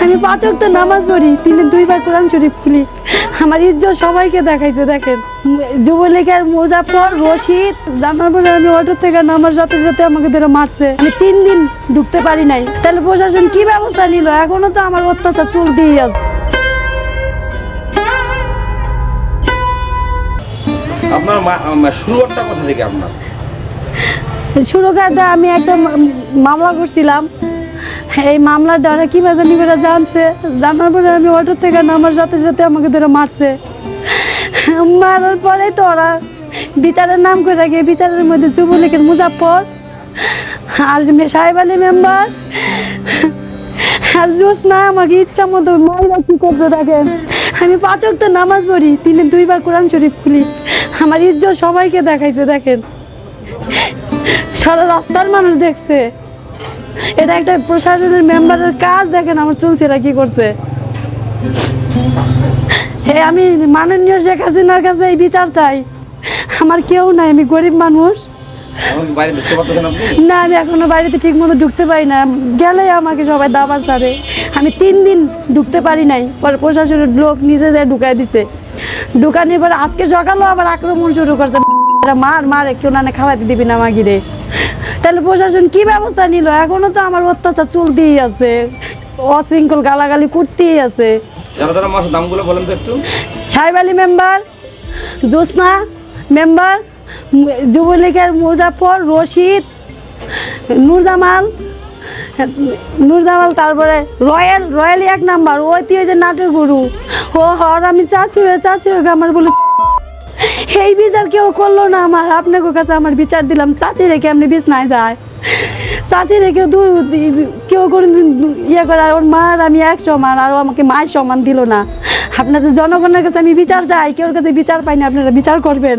আমি পাঁচ ওয়াক্ত নামাজ পড়ি দিনে দুইবার কোরআন শরীফ খুলি। আমার ইজ্জত সবাইকে দেখাইছে দেখেন। যুবলীগের মুজাফর রশিদ জানার পরে আমি অটো থেকে নামার সাথে সাথে আমাকে ধরে মারছে। আমি তিন দিন ঢুকতে পারি নাই। তাহলে প্রশাসন কি ব্যবস্থা নিল? এখনও তো আমার অত্যাচার চলতেই আছে। আপনার মা- মা- কোথা থেকে আপনার? শুরু আমি একটা মামলা করছিলাম। এই মামলার দ্বারা কীভাবে নিবেরা জানছে? জানার পরে আমি অটো থেকে নামার সাথে সাথে আমাকে ধরে মারছে। মারার পরে তো ওরা বিচারের নাম করে গিয়ে বিচারের মধ্যে যুবলীগের মুজাফর আর সাহেব আলী মেম্বার, আর জোসনা আমাকে ইচ্ছা মতো মাইরা কি করছে দেখেন? আমি পাঁচ তো নামাজ পড়ি তিনি দুইবার কোরআন শরীফ খুলি। আমার ইজ্জত সবাইকে দেখাইছে, দেখেন। সারা রাস্তার মানুষ দেখছে। এটা একটা প্রশাসনের মেম্বারের কাজ দেখেন আমার চলছেরা কি করছে। হে আমি মাননীয় শেখ হাসিনার কাছে এই বিচার চাই। আমার কেউ নাই আমি গরিব মানুষ। না আমি এখনও বাড়িতে ঠিক মতো ঢুকতে পারি না। গেলে আমাকে সবাই দাবার ছাড়ে আমি তিন দিন ঢুকতে পারি নাই পরে প্রশাসনের লোক নিজেদের ঢুকাই দিছে। ঢুকানোর পরে আজকে সকালেও আবার আক্রমণ শুরু করছে। এরা মার মার একটু না খাওয়াতে দিবি না মাগিরে তাহলে প্রশাসন কি ব্যবস্থা নিল? এখনও তো আমার অত্যাচার চলতেই আছে। অশৃঙ্খল গালাগালি করতেই আছে। দামগুলো বলেন তো একটু। সাহেব আলী মেম্বার জোসনা মেম্বার যুবলীগের মুজাফর রশিদ নূরজামাল নূরজামাল তারপরে রয়্যাল রয়্যাল এক নাম্বার ওই তুই যে নাটের গুরু। ও হর আমি চাচি হয়ে চাচি হয়ে আমার বলে এই বিচার কেউ করল না আমার। আপনাকে কাছে আমার বিচার দিলাম। চাচি রেখে আপনি বিছনায় যায়? চাচি রেখে দূর কেউ করে ইয়ে করে, ওর মার আমি এক সমান, আর আমাকে মায়ের সমান দিল না। আপনাদের জনগণের কাছে আমি বিচার চাই কেউ কাছে বিচার পাইনি, আপনারা বিচার করবেন।